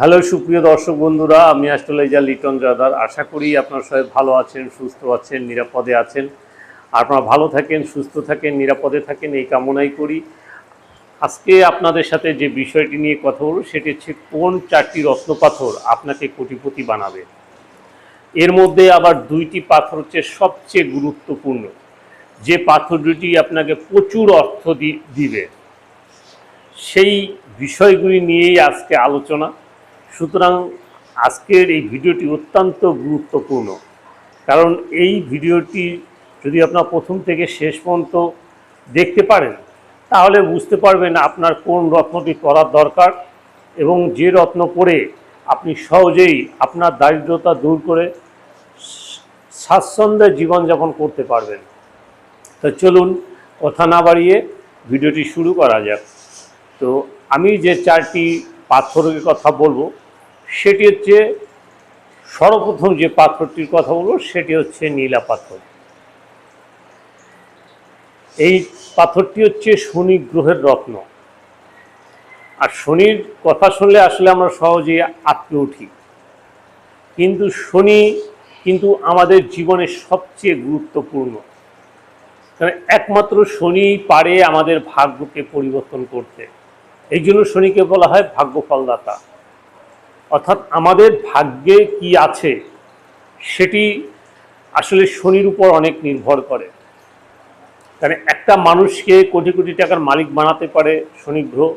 Hello, সুপ্রিয় দর্শক বন্ধুরা, আমি অ্যাস্ট্রোলজার লিটন জাদার। আশা করি আপনার সবাই ভালো আছেন, সুস্থ আছেন, নিরাপদে আছেন। আপনারা ভালো থাকেন, সুস্থ থাকেন, নিরাপদে থাকেন, এই কামনাই করি। আজকে আপনাদের সাথে যে বিষয়টি নিয়ে কথা বলব, সেটি হচ্ছে কোন চারটি রত্নপাথর আপনাকে কোটিপতি বানাবে? এর মধ্যে আবার দুইটি পাথর হচ্ছে সবচেয়ে গুরুত্বপূর্ণ। যে পাথর দুটি আপনাকে প্রচুর অর্থ দিবে। সেই বিষয়গুলি নিয়েই আজকে আলোচনা। সুতরাং আজকের এই ভিডিওটি অত্যন্ত গুরুত্বপূর্ণ। কারণ এই ভিডিওটি যদি আপনার প্রথম থেকে শেষ পর্যন্ত দেখতে পারেন, তাহলে বুঝতে পারবেন আপনার কোন রত্নটি করার দরকার এবং যে রত্ন করে আপনি সহজেই আপনার দারিদ্রতা দূর করে স্বাচ্ছন্দ্যে জীবনযাপন করতে পারবেন। তো চলুন কথা না বাড়িয়ে ভিডিওটি শুরু করা যাক। তো আমি যে চারটি পাথরের কথা বলব সেটি হচ্ছে সর্বপ্রথম যে পাথরটির কথা বলব, সেটি হচ্ছে নীলা পাথর। এই পাথরটি হচ্ছে শনি গ্রহের রত্ন। আর শনির কথা শুনলে আসলে আমরা সহজেই আটকে উঠি। কিন্তু শনি কিন্তু আমাদের জীবনের সবচেয়ে গুরুত্বপূর্ণ। কারণ একমাত্র শনি পারে আমাদের ভাগ্যকে পরিবর্তন করতে। এই জন্য শনিকে বলা হয় ভাগ্য ফলদাতা অর্থাৎ আমাদের ভাগ্যে কি আছে, সেটি আসলে শনির উপর অনেক নির্ভর করে। কারণ একটা মানুষকে কোটি কোটি টাকার মালিক বানাতে পারে শনি গ্রহ,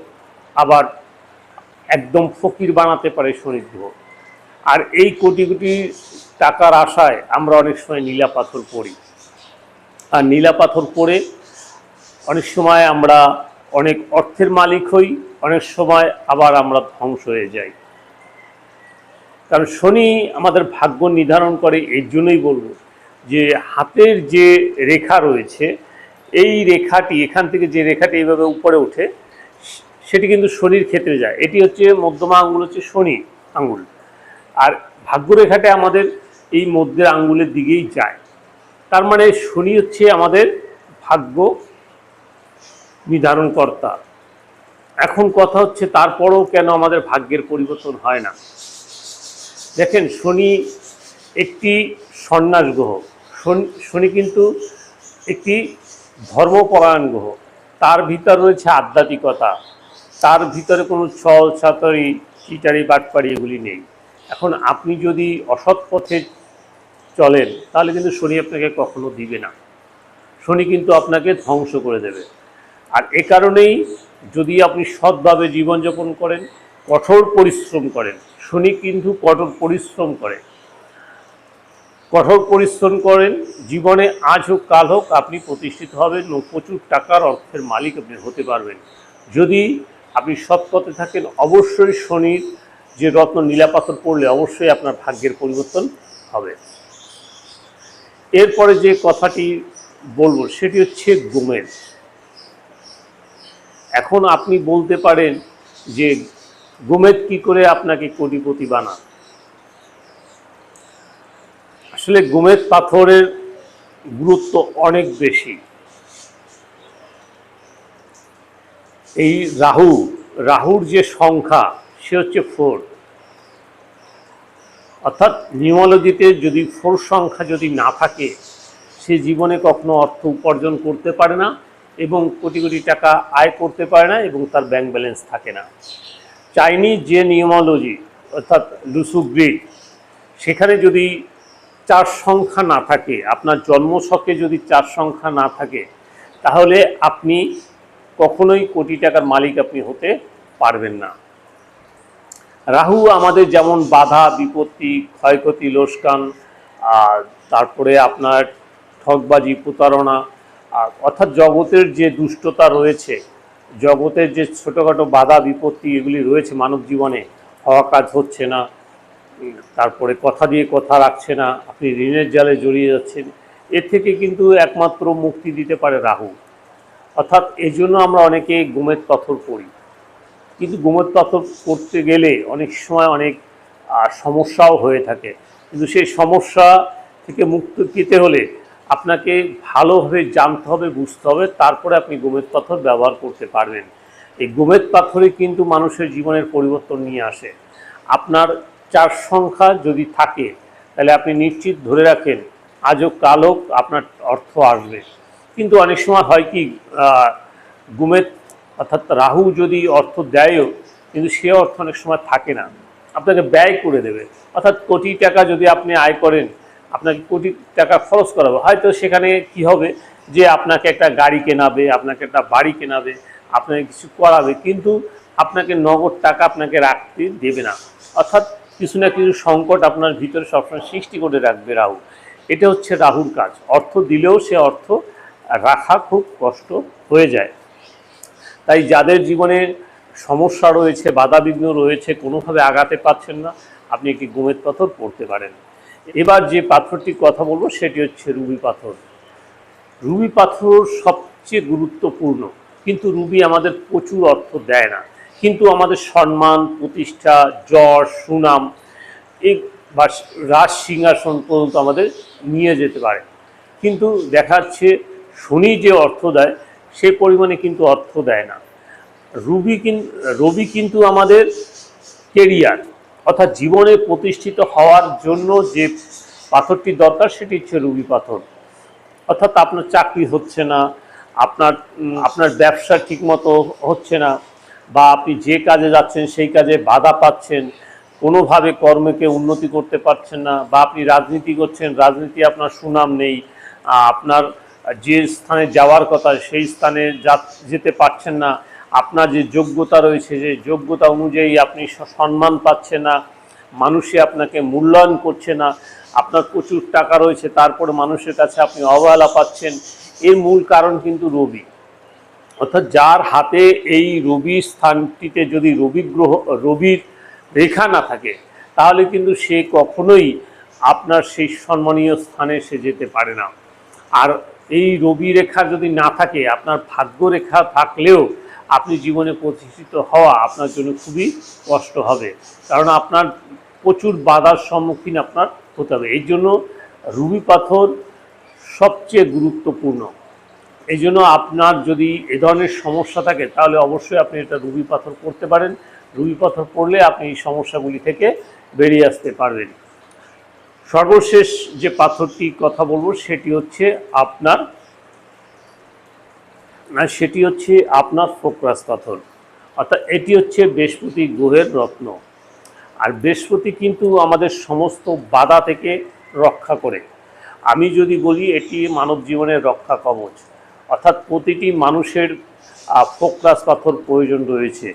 আবার একদম ফকির বানাতে পারে শনি গ্রহ। আর এই কোটি কোটি টাকার আশায় আমরা অনেক সময় নীলা পাথর পড়ি। আর নীলা পাথর পরে অনেক সময় আমরা অনেক অর্থের মালিক হই, অনেক সময় আবার আমরা ধ্বংস হয়ে যাই। কারণ শনি আমাদের ভাগ্য নির্ধারণ করে, এর জন্যই বলব যে হাতের যে রেখা রয়েছে, এই রেখাটি, এখান থেকে যে রেখাটি এইভাবে উপরে ওঠে, সেটি কিন্তু শনির ক্ষেত্রে যায়। এটি হচ্ছে মধ্যমা আঙ্গুল হচ্ছে শনি আঙ্গুল। আর ভাগ্যরেখাটা আমাদের এই মধ্যের আঙ্গুলের দিকেই যায়। তার মানে শনি হচ্ছে আমাদের ভাগ্য নির্ধারণকর্তা। এখন কথা হচ্ছে তারপরেও কেন আমাদের ভাগ্যের পরিবর্তন হয় না? দেখেন, শনি একটি সন্ন্যাস গ্রহ। শনি কিন্তু একটি ধর্মপরায়ণ গ্রহ। তার ভিতর রয়েছে আধ্যাত্মিকতা। তার ভিতরে কোনো ছল, ছাতরি, চিটারি বাটপাড়ি এগুলি নেই। এখন আপনি যদি অসৎ পথে চলেন, তাহলে কিন্তু শনি আপনাকে কখনো দিবে না। শনি কিন্তু আপনাকে ধ্বংস করে দেবে। আর এ কারণেই যদি আপনি সৎভাবে জীবনযাপন করেন, কঠোর পরিশ্রম করেন শনি কিন্তু কঠোর পরিশ্রম করে। কঠোর পরিশ্রম করেন, জীবনে আজ হোক, কাল হোক, আপনি প্রতিষ্ঠিত হবেন ও প্রচুর টাকার অর্থের মালিক আপনি হতে পারবেন। যদি আপনি সৎ পথে থাকেন, অবশ্যই শনির যে রত্ন নীলাপাথর পড়লে অবশ্যই আপনার ভাগ্যের পরিবর্তন হবে। এরপরে যে কথাটি বলব, সেটি হচ্ছে গোমের। এখন আপনি বলতে পারেন যে গোমেদ কি করে আপনাকে কোটিপতি বানা আসলে গোমেদ পাথরের গুরুত্ব অনেক বেশি। এই রাহু, রাহুর যে সংখ্যা, সে হচ্ছে ফোর। অর্থাৎ নিউমোলজিতে যদি ফোর সংখ্যা যদি না থাকে, সে জীবনে কখনো অর্থ উপার্জন করতে পারে না এবং কোটি কোটি টাকা আয় করতে পারে না এবং তার ব্যাংক ব্যালেন্স থাকে না। চাইনিজ যে নিউমোলজি অর্থাৎ লুসুগ্রিড সেখানে যদি চার সংখ্যা না থাকে, আপনার জন্মছকে যদি চার সংখ্যা না থাকে, তাহলে আপনি কখনোই কোটি টাকার মালিক আপনি হতে পারবেন না। রাহু আমাদের যেমন বাধা, বিপত্তি, ক্ষয়ক্ষতি, লোসকান, আর তারপরে আপনার ঠকবাজি প্রতারণা অর্থাৎ জগতের যে দুষ্টতা রয়েছে জগতের যে ছোটোখাটো বাধা, বিপত্তি এগুলি রয়েছে মানব জীবনে, হওয়া কাজ হচ্ছে না তারপরে কথা দিয়ে কথা রাখছে না, আপনি ঋণের জালে জড়িয়ে যাচ্ছেন এর থেকে কিন্তু একমাত্র মুক্তি দিতে পারে রাহু। অর্থাৎ এই জন্য আমরা অনেকে গোমের পাথর পড়ি। কিন্তু গোমের পাথর করতে গেলে অনেক সময় অনেক সমস্যাও হয়ে থাকে। কিন্তু সেই সমস্যা থেকে মুক্তি পেতে হলে আপনাকে ভালোভাবে জানতে হবে, বুঝতে হবে, তারপরে আপনি গোমেদ পাথর ব্যবহার করতে পারবেন। এই গোমেদ পাথরে কিন্তু মানুষের জীবনের পরিবর্তন নিয়ে আসে। আপনার চার সংখ্যা যদি থাকে, তাহলে আপনি নিশ্চিত ধরে রাখেন, আজও কালও আপনার অর্থ আসবে। কিন্তু অনেক সময় হয় কি গুমেদ অর্থাৎ রাহু যদি অর্থ দেয়ও, কিন্তু সে অর্থ অনেক সময় থাকে না। আপনাকে ব্যয় করে দেবে। অর্থাৎ কোটি টাকা যদি আপনি আয় করেন আপনাকে কোটি টাকা খরচ করাবে। হয়তো সেখানে কি হবে যে আপনাকে একটা গাড়ি কেনাবে, আপনাকে একটা বাড়ি কেনাবে, আপনাকে কিছু করাবে, কিন্তু আপনাকে নগদ টাকা আপনাকে রাখতে দেবে না। অর্থাৎ কিছু না কিছু সংকট আপনার ভিতরে সবসময় সৃষ্টি করে রাখবে রাহু এটা হচ্ছে রাহুর কাজ। অর্থ দিলেও সে অর্থ রাখা খুব কষ্ট হয়ে যায়। তাই যাদের জীবনে সমস্যা রয়েছে, বাধাবিঘ্ন রয়েছে, কোনোভাবে আগাতে পারছেন না, আপনি একটি গোমেদ পাথর পড়তে পারেন। এবার যে পাথরটির কথা বলব, সেটি হচ্ছে রুবি পাথর। রুবি পাথর সবচেয়ে গুরুত্বপূর্ণ, কিন্তু রুবি আমাদের প্রচুর অর্থ দেয় না। কিন্তু আমাদের সম্মান, প্রতিষ্ঠা যশ সুনাম, এই বা রাজ সিংহাসন পর্যন্ত আমাদের নিয়ে যেতে পারে। কিন্তু দেখা যাচ্ছে শনি যে অর্থ দেয়, সে পরিমাণে কিন্তু অর্থ দেয় না। রুবি কিন, রবি কিন্তু আমাদের কেরিয়ার অর্থাৎ জীবনে প্রতিষ্ঠিত হওয়ার জন্য যে পাথরটি দরকার, সেটি হচ্ছে রুবি পাথর। অর্থাৎ আপনার চাকরি হচ্ছে না, আপনার আপনার ব্যবসা ঠিকমতো হচ্ছে না, বা আপনি যে কাজে যাচ্ছেন সেই কাজে বাধা পাচ্ছেন, কোনোভাবে কর্মকে উন্নতি করতে পারছেন না, বা আপনি রাজনীতি করছেন, রাজনীতি আপনার সুনাম নেই আপনার যে স্থানে যাওয়ার কথা সেই স্থানে যেতে পারছেন না আপনার যে যোগ্যতা রয়েছে, যে যোগ্যতা অনুযায়ী আপনি সম্মান পাচ্ছে না মানুষে আপনাকে মূল্যায়ন করছে না, আপনার প্রচুর টাকা রয়েছে, তারপরে মানুষের কাছে আপনি অবহেলা পাচ্ছেন, এর মূল কারণ কিন্তু রবি। অর্থাৎ যার হাতে এই রবি স্থানটিতে যদি রবি গ্রহ, রবির রেখা না থাকে, তাহলে কিন্তু সে কখনোই আপনার সেই সম্মানীয় স্থানে সে যেতে পারে না। আর এই রবি রেখা যদি না থাকে, আপনার ভাগ্য রেখা থাকলেও আপনি জীবনে প্রতিষ্ঠিত হওয়া আপনার জন্য খুবই কষ্ট হবে। কারণ আপনার প্রচুর বাধার সম্মুখীন আপনার হতে হবে। এই জন্য রুবি পাথর সবচেয়ে গুরুত্বপূর্ণ। এই জন্য আপনার যদি এ ধরনের সমস্যা থাকে, তাহলে অবশ্যই আপনি এটা রুবি পাথর করতে পারেন। রুবি পাথর পড়লে আপনি এই সমস্যাগুলি থেকে বেরিয়ে আসতে পারবেন। সর্বশেষ যে পাথরটি কথা বলব, সেটি হচ্ছে আপনার সেটি হচ্ছে আপনার ফোকরাস পাথর। অর্থাৎ এটি হচ্ছে বৃহস্পতি গ্রহের রত্ন। আর বৃহস্পতি কিন্তু আমাদের সমস্ত বাধা থেকে রক্ষা করে। আমি যদি বলি, এটি মানব জীবনের রক্ষা কবচ। অর্থাৎ প্রতিটি মানুষের ফোকরাস পাথর প্রয়োজন রয়েছে।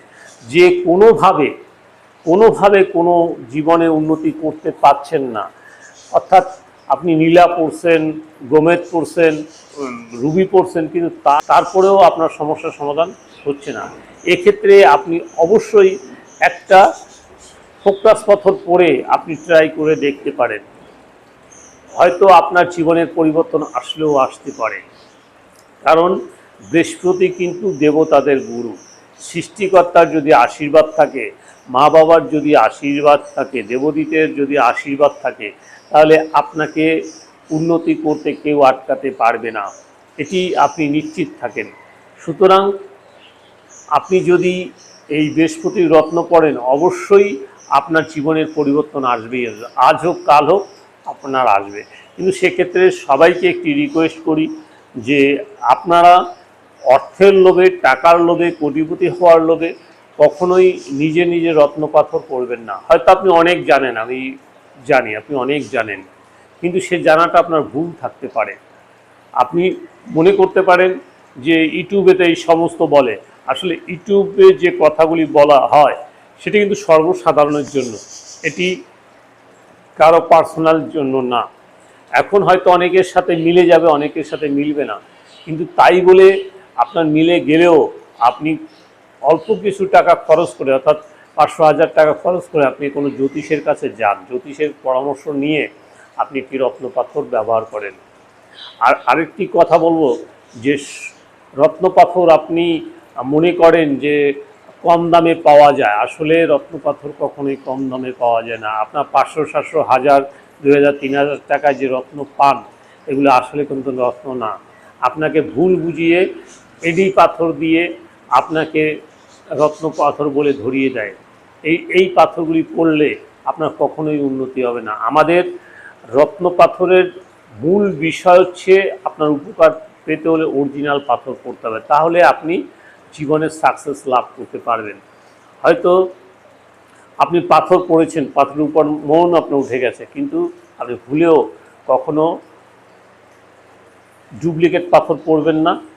যে কোনোভাবে কোনোভাবে কোনো জীবনে উন্নতি করতে পারছেন না। অর্থাৎ আপনি নীলা পড়ছেন গোমেদ পড়ছেন, রুবি পড়ছেন, কিন্তু তারপরেও আপনার সমস্যার সমাধান হচ্ছে না। এক্ষেত্রে আপনি অবশ্যই একটা ফোকাস পাথর পড়ে আপনি ট্রাই করে দেখতে পারেন। হয়তো আপনার জীবনের পরিবর্তন আসলেও আসতে পারে। কারণ বৃহস্পতি কিন্তু দেবতাদের গুরু। সৃষ্টিকর্তার যদি আশীর্বাদ থাকে মা বাবার যদি আশীর্বাদ থাকে দেবদূতের যদি আশীর্বাদ থাকে, তাহলে আপনাকে উন্নতি করতে কেউ আটকাতে পারবে না। এটি আপনি নিশ্চিত থাকেন। সুতরাং আপনি যদি এই বৃহস্পতির রত্ন করেন, অবশ্যই আপনার জীবনের পরিবর্তন আসবেই। আজ হোক, কাল হোক, আপনার আসবে। কিন্তু সেক্ষেত্রে সবাইকে একটি রিকোয়েস্ট করি যে আপনারা অর্থের লোভে, টাকার লোভে, কোটিপতি হওয়ার লোভে কখনোই নিজে নিজে রত্ন পাথর করবেন না। হয়তো আপনি অনেক জানেন, আমি জানি, আপনি অনেক জানেন, কিন্তু সে জানাটা আপনার ভুল থাকতে পারে। আপনি মনে করতে পারেন যে ইউটিউবেতে এই সমস্ত বলে। আসলে ইউটিউবে যে কথাগুলি বলা হয়, সেটা কিন্তু সর্বসাধারণের জন্য। এটি কারও পার্সোনাল জন্য না। এখন হয়তো অনেকের সাথে মিলে যাবে, অনেকের সাথে মিলবে না। কিন্তু তাই বলে আপনার মিলে গেলেও আপনি অল্প কিছু টাকা খরচ করে, অর্থাৎ পাঁচশো হাজার টাকা খরচ করে আপনি কোনো জ্যোতিষের কাছে যান। জ্যোতিষের পরামর্শ নিয়ে আপনি একটি রত্নপাথর ব্যবহার করেন। আর আরেকটি কথা বলব, যে রত্নপাথর আপনি মনে করেন যে কম দামে পাওয়া যায়। আসলে রত্নপাথর কখনোই কম দামে পাওয়া যায় না। আপনার পাঁচশো, সাতশো, হাজার, দুই হাজার, তিন হাজার টাকায় যে রত্ন পান, এগুলো আসলে কিন্তু রত্ন না। আপনাকে ভুল বুঝিয়ে এডি পাথর দিয়ে আপনাকে রত্ন পাথর বলে ধরিয়ে দেয়। এই এই পাথরগুলি পড়লে আপনার কখনোই উন্নতি হবে না। আমাদের রত্ন পাথরের মূল বিষয় হচ্ছে আপনার উপকার পেতে হলে অরিজিনাল পাথর পড়তে হবে। তাহলে আপনি জীবনের সাকসেস লাভ করতে পারবেন। হয়তো আপনি পাথর পড়েছেন, পাথরের উপর মন আপনার উঠে গেছে, কিন্তু আপনি ভুলেও কখনো ডুপ্লিকেট পাথর পড়বেন না।